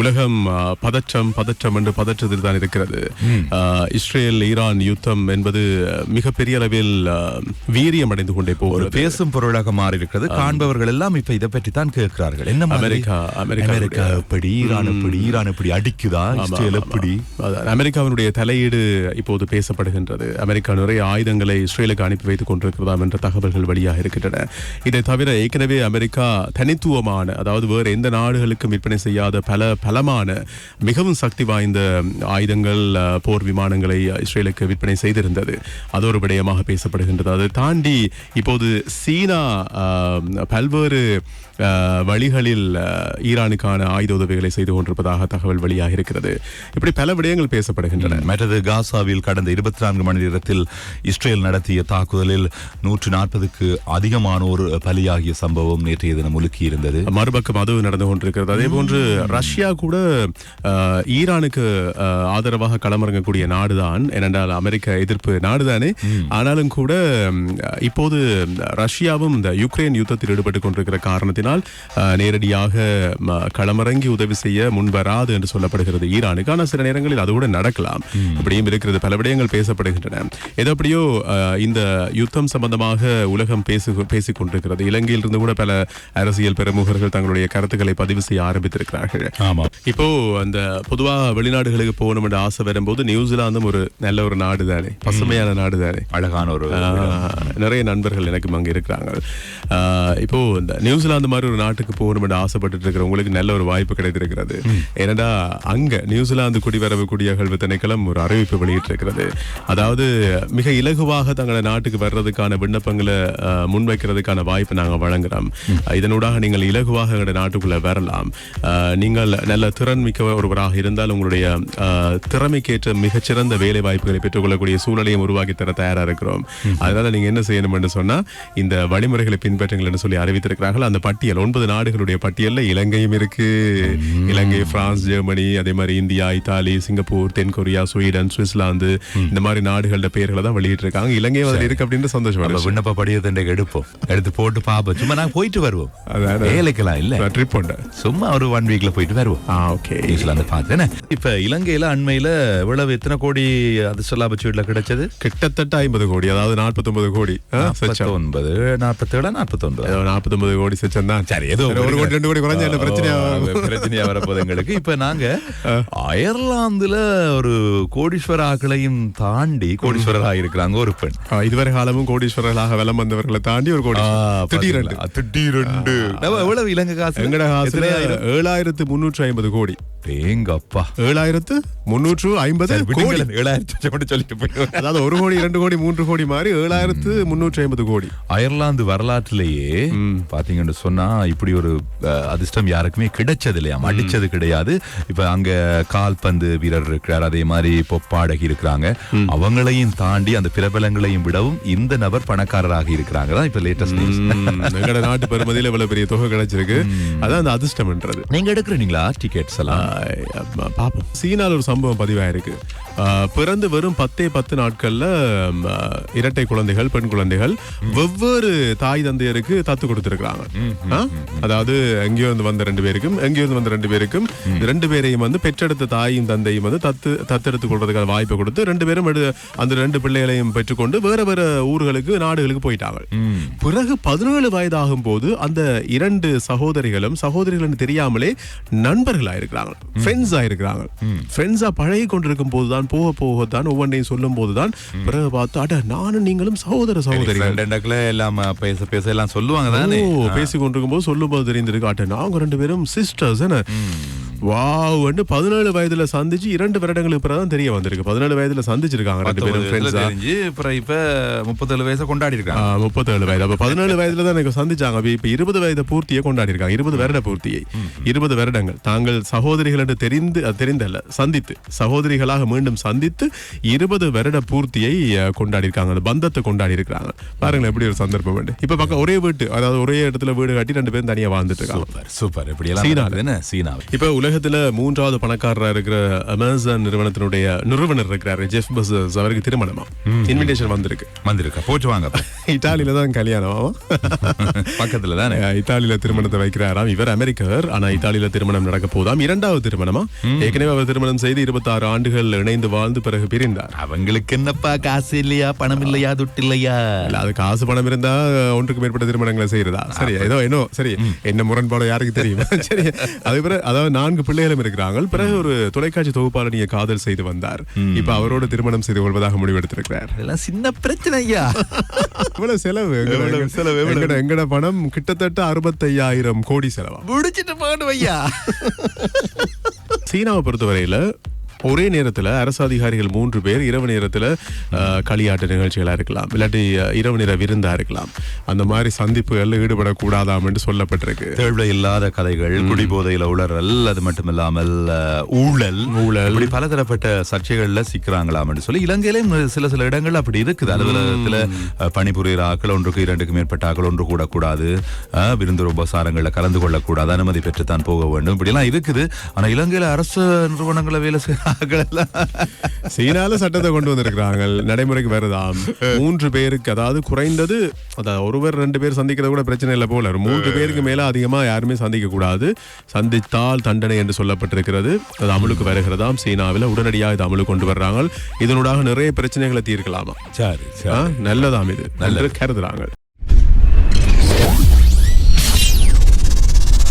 உலகம் பதற்றம் பதற்றம் என்று பதற்றத்தில் தான் இருக்கிறது. இஸ்ரேல் ஈரான் யுத்தம் என்பது மிகப்பெரிய அளவில் வீரியம் அடைந்து கொண்டே போகிறது. பேசும் பொருளாக மாறி இருக்கிறது காண்பவர்கள் எல்லாம் இப்ப இதை பற்றி தான் கேட்கிறார்கள். என்ன? அமெரிக்கா, அமெரிக்கா எப்படி ஈரான் எப்படி ஈரான் எப்படி அடிக்குதா? இஸ்ரேல் எப்படி? அமெரிக்காவினுடைய தலையீடு இப்போது பேசப்படுகின்றது. அமெரிக்கா நிறைய ஆயுதங்களை இஸ்ரேலுக்கு அனுப்பி வைத்துக் கொண்டிருக்கிறதாம் என்ற தகவல்கள் வெளியாக இருக்கின்றன. இதை தவிர ஏற்கனவே அமெரிக்கா தனித்துவமான அதாவது வேறு எந்த நாடுகளுக்கும் விற்பனை செய்யாத பல பலமான மிகவும் சக்தி வாய்ந்த ஆயுதங்கள் போர் விமானங்களை இஸ்ரேலுக்கு விற்பனை செய்திருந்தது. அது ஒரு விடயமாக பேசப்படுகின்றது. அதை தாண்டி இப்போது சீனா பல்வேறு வழிகளில் ஈரானுக்கான ஆயுத உதவிகளை செய்து கொண்டிருப்பதாக தகவல் வெளியாக இருக்கிறது இப்படி பல விடயங்கள் பேசப்படுகின்றன. மற்றது காசாவில் கடந்த இருபத்தி நான்கு மணி நேரத்தில் இஸ்ரேல் நடத்திய தாக்குதலில் நூற்று நாற்பதுக்கு அதிகமானோர் பலியாகிய சம்பவம் நேற்றைய தினம் உலுக்கி இருந்தது மறுபக்கம் அது நடந்து கொண்டிருக்கிறது. அதே போன்று ரஷ்யா கூட ஈரானுக்கு ஆதரவாக களமிறங்கக்கூடிய நாடுதான். ஏனென்றால் அமெரிக்க எதிர்ப்பு நாடுதானே. ஆனாலும் கூட இப்போது ரஷ்யாவும் இந்த யுக்ரைன் யுத்தத்தில் ஈடுபட்டுக் கொண்டிருக்கிற காரணத்தினால் நேரடியாக களமிறங்கி உதவி செய்ய முன்வராது என்று சொல்லப்படுகிறது ஈரானுக்கு. ஆனால் சில நேரங்களில் அது கூட நடக்கலாம். இப்படியும் இருக்கிறது. பல விடயங்கள் பேசப்படுகின்றன. எதப்படியோ அஹ், இந்த யுத்தம் சம்பந்தமாக உலகம் பேசு பேசிக் கொண்டிருக்கிறது. இலங்கையிலிருந்து கூட பல அரசியல் பிரமுகர்கள் தங்களுடைய கருத்துக்களை பதிவு செய்ய ஆரம்பித்திருக்கிறார்கள். ஆமா. இப்போ அந்த பொதுவா வெளிநாடுகளுக்கு போகணும் என்ற ஆசை வரும்போது நியூசிலாந்தும் ஒரு நல்ல ஒரு நாடு தானே பசுமையான நாடு தானே அழகான ஒரு நிறைய நண்பர்கள் எனக்கு அங்க இருக்கிறாங்க. இப்போ இந்த நியூசிலாந்து மாதிரி ஒரு நாட்டுக்கு போகணும் என்று ஆசைப்பட்டு இருக்கிற உங்களுக்கு நல்ல ஒரு வாய்ப்பு கிடைத்திருக்கிறது. ஏனடா அங்க நியூசிலாந்து குடிவரவு குடியகழ்வு திணைக்களம் ஒரு அறிவிப்பு வெளியிட்டிருக்கிறது. அதாவது மிக இலகுவாக தங்கள நாட்டுக்கு வர்றதுக்கான விண்ணப்பங்களை முன்வைக்கிறதுக்கான வாய்ப்பை நாங்க வழங்குறோம். இதனூடாக நீங்கள் இலகுவாக எங்களுடைய நாட்டுக்குள்ள வரலாம். நீங்கள் நல்ல திறன் மிக்க ஒருவராக இருந்தால் உங்களுடைய திறமைக்கேற்ற மிகச்சிறந்த வேலை வாய்ப்புகளை பெற்றுக்கொள்ளக்கூடிய சூழலையும் உருவாக்கி தர தயாரா இருக்கிறோம். அதனால நீங்க என்ன செய்யணும் என்று சொன்னா இந்த வழிமுறைகளை பின்பற்றுங்கள் என்று சொல்லி அறிவித்திருக்கிறார்கள். அந்த பட்டியல் ஒன்பது நாடுகளுடைய பட்டியல்ல இலங்கையும் இருக்கு. இலங்கை பிரான்ஸ் ஜெர்மனி அதே மாதிரி இந்தியா இத்தாலி சிங்கப்பூர் தென்கொரியா ஸ்வீடன் சுவிட்சர்லாந்து இந்த மாதிரி நாடுகளோட பெயர்களை தான் வெளியிட்டிருக்காங்க. இலங்கையும் அதில் இருக்கு அப்படின்னு சந்தோஷம் விண்ணப்ப படியத்தை எடுப்போம். எடுத்து போட்டு பாப்போம். சும்மா நான் போயிட்டு வருவோம். வேலைக்கெல்லாம் இல்ல. ட்ரிப் உண்டு. சும்மா ஒரு ஒன் வீக்ல போயிட்டு வருவோம். நியூசிலாந்து பார்த்தேன் இப்ப இலங்கையில அண்மையில இவ்வளவு எத்தனை கோடி அதிர்ஷ்ட லாபச்சீட்டுல கிடைச்சது? கிட்டத்தட்ட ஐம்பது கோடி அதாவது நாற்பத்தொன்பது கோடி. ஒன்பது நாற்பத்தி ஏழு நாற்பத்தி ஒன்பது ஏதோ நாற்பத்தொன்பது கோடி சச்சம் தான். சரி ஏதோ ஒரு கோடி ரெண்டு கோடி குறைஞ்சா என்ன பிரச்சனையா பிரச்சனையா வரப்போகுது எங்களுக்கு. இப்ப நாங்க அயர்லாந்துல ஒரு கோடீஸ்வர ஆக்களையும் தாண்டி கோடீஸ்வரராக இருக்கிறாங்க ஒரு பெண். இதுவரை காலமும் கோடீஸ்வரர்களாக வலம் வந்தவர்களை தாண்டி ஒரு கோடி? திடீரெண்டு நம்ம எவ்வளவு இலங்கை காசு? ஏழாயிரத்து முன்னூற்று ஐம்பது கோடி. ஏங்கப்பா. ஏழாயிரத்து முன்னூற்று ஐம்பது ஏழாயிரத்தி சொல்லிட்டு போயிடுவேன். அதாவது ஒரு கோடி இரண்டு கோடி மூன்று கோடி மாதிரி ஏழாயிரத்து முன்னூற்றி ஐம்பது கோடி. அயர்லாந்து வரலாற்றிலேயே பாத்தீங்கன்னு சொன்னா இப்படி ஒரு அதிர்ஷ்டம் யாருக்குமே கிடைச்சது இல்லையா அடிச்சது கிடையாது. இப்ப அங்க கால்பந்து வீரர் இருக்கிறார் அதே மாதிரி பொப்பாடகி இருக்கிறாங்க. அவங்களையும் தாண்டி அந்த பிரபலங்களையும் விடவும் இந்த நபர் பணக்காரராக இருக்கிறாங்க. தான் இப்ப லேட்டஸ்ட் நாட்டு பெருமதியில இவ்வளவு பெரிய தொகை கிடைச்சிருக்கு. அதான் அந்த அதிர்ஷ்டம்ன்றது நீங்க எடுக்கிறீங்களா? டிக்கெட்ஸ் எல்லாம். பார்ப்போம் பாப்போம். சீனால ஒரு சம்பவம் பதிவாயிருக்கு. பிறந்து வெறும் பத்தே பத்து நாட்கள்ல இரட்டை குழந்தைகள் பெண் குழந்தைகள் வெவ்வேறு தாய் தந்தையருக்கு தத்து கொடுத்திருக்காங்க? அதாவது எங்கேயோ இருந்து வந்த ரெண்டு பேருக்கும் எங்கேயோ இருந்து வந்த ரெண்டு பேருக்கும் ரெண்டு பேரையும் வந்து பெற்றெடுத்த தாயும் தந்தையும் வந்து தத்து தத்தெடுத்து கொள்றதுக்கான வாய்ப்பை கொடுத்து ரெண்டு பேரும் அந்த ரெண்டு பிள்ளைகளையும் பெற்றுக்கொண்டு வேற வேற ஊர்களுக்கு நாடுகளுக்கு போயிட்டாங்க பிறகு பதினேழு வயதாகும் போது அந்த இரண்டு சகோதரிகளும் சகோதரிகள் தெரியாமலே நண்பர்களா இருக்கிறாங்க ஃப்ரெண்ட்ஸா இருக்கிறாங்க ஃப்ரெண்ட்ஸா பழகி கொண்டிருக்கும் போதுதான் போக போக தான் ஒவ்வொன்றையும் சொல்லும் போதுதான் பிறகு பார்த்து அட நானும் நீங்களும் சகோதர ரெண்டக்குல எல்லாம் பேச பேச எல்லாம் சொல்லுவாங்க தானே ஓ பேசி கொண்டிருக்கும் போது சொல்லும் போது தெரிந்திருக்கு. அட்ட நாங்க ரெண்டு பேரும் சிஸ்டர்ஸ் என்ன? வாவ் வந்து பதினேழு வயதுல சந்திச்சு இரண்டு வருடங்களுக்கு பிறகு தான் தெரிய வந்திருக்கு. பதினேழு வயதுல சந்திச்சிருக்காங்க ரெண்டு பேரும் ஃப்ரெண்ட்ஸா அப்புறம் இப்ப முப்பத்தேழு வயசை கொண்டாடி இருக்காங்க முப்பத்தேழு வயது. அப்ப பதினேழு வயதுல தான் எனக்கு சந்திச்சாங்க. இப்ப இருபது வயது பூர்த்தியை கொண்டாடி இருக்காங்க இருபது வருட பூர்த்தியை. இருபது வருடங்கள். தாங்கள் சகோதரிகள் என்று தெரிந்து தெரிந்தல்ல சந்தித்து சகோதரிகளாக மீண்டும் சந்தித்து இருபது வருட பூர்த்தியை கொண்டாடி இருக்காங்க அந்த பந்தத்தை கொண்டாடி இருக்காங்க பாருங்களேன் எப்படி ஒரு சந்தர்ப்பம் உண்டு. இப்ப பக்கம் ஒரே வீட்டு அதாவது ஒரே இடத்துல வீடு கட்டி ரெண்டு பேரும் தனியா வாழ்ந்துட்டு இருக்காங்க. சூப்பர் இப்படி எல்லாம் என்ன? சீனாவில். இப்ப உலக உலகத்துல மூன்றாவது பணக்காரரா இருக்கிற அமேசான் நிறுவனத்தினுடைய நிறுவனர் இருக்கிறாரு ஜெஃப் பசஸ் அவருக்கு திருமணமா? இன்விடேஷன் வந்திருக்கு. வந்திருக்கா. போச்சு வாங்க தான் கல்யாணம். பக்கத்துல தானே? இத்தாலியில திருமணத்தை வைக்கிறாராம். இவர் அமெரிக்கர். ஆனா இத்தாலியில திருமணம் நடக்க போதாம். இரண்டாவது திருமணமா? ஏற்கனவே அவர் திருமணம் செய்து இருபத்தாறு ஆண்டுகள் இணைந்து வாழ்ந்து பிறகு பிரிந்தார். அவங்களுக்கு என்னப்பா காசு இல்லையா? பணம் இல்லையா? துட்டு இல்லையா? இல்ல அது காசு பணம் இருந்தா ஒன்றுக்கு மேற்பட்ட திருமணங்களை செய்யறதா? சரி ஏதோ என்ன சரி என்ன முரண்பாடு யாருக்கு தெரியும்? சரி அது பிறகு அதாவது நான்கு பிள்ளைகளும் இருக்கிறாங்க பிறகு ஒரு தொலைக்காட்சி தொகுப்பாளர் காதல் செய்து வந்தார். இப்ப அவரோட திருமணம் செய்து கொள்வதாக முடிவெடுத்திருக்கிறார். இதெல்லாம் சின்ன பிரச்சனை ஐயா. இவ்வளவு செலவு. செலவு? எங்கட எங்கட பணம் கிட்டத்தட்ட அறுபத்தையாயிரம் கோடி செலவா முடிச்சிட்டு போகணும் ஐயா. சீனாவை பொறுத்தவரையில ஒரே நேரத்துல அரசு அதிகாரிகள் மூன்று பேர் இரவு நேரத்துல களியாட்டு நிகழ்ச்சிகளா இருக்கலாம். இல்லாட்டி இரவு நேர விருந்தா இருக்கலாம். அந்த மாதிரி சந்திப்புகள்ல ஈடுபடக்கூடாதாம் என்று சொல்லப்பட்டிருக்கு. தேவை இல்லாத கதைகள் குடிபோதையில உளறல் அது மட்டுமில்லாமல் அஹ், ஊழல். ஊழல். இப்படி பலதரப்பட்ட சர்ச்சைகள்ல சிக்கிறாங்களாம் சொல்லி இலங்கையிலும் சில சில இடங்கள் அப்படி இருக்குது. அலுவலகத்துல பணிபுரிகிற ஆக்கள் ஒன்றுக்கு இரண்டுக்கு மேற்பட்ட ஆக்கள் ஒன்று கூடக்கூடாது. அஹ், விருந்து உபசாரங்கள்ல கலந்து கொள்ளக்கூடாது. அனுமதி பெற்றுத்தான் போக வேண்டும். இப்படிலாம் இருக்குது. ஆனா இலங்கையில அரசு நிறுவனங்களை வேலை எல்லாம் சீனால சட்டத்தை கொண்டு வந்திருக்கிறாங்க நடைமுறைக்கு வருதாம். மூன்று பேருக்கு அதாவது குறைந்தது அதாவது ஒருவர் ரெண்டு பேர் சந்திக்கிறது கூட பிரச்சனை இல்லை போல. மூன்று பேருக்கு மேல அதிகமா யாருமே சந்திக்க கூடாது. சந்தித்தால் தண்டனை என்று சொல்லப்பட்டிருக்கிறது. அது அமலுக்கு வருகிறதாம். சீனாவில் உடனடியாக இது அமலுக்கு கொண்டு வர்றாங்க. இதனூடாக நிறைய பிரச்சனைகளை தீர்க்கலாமா? சரி நல்லதாம் இது. நல்ல கருதுறாங்க.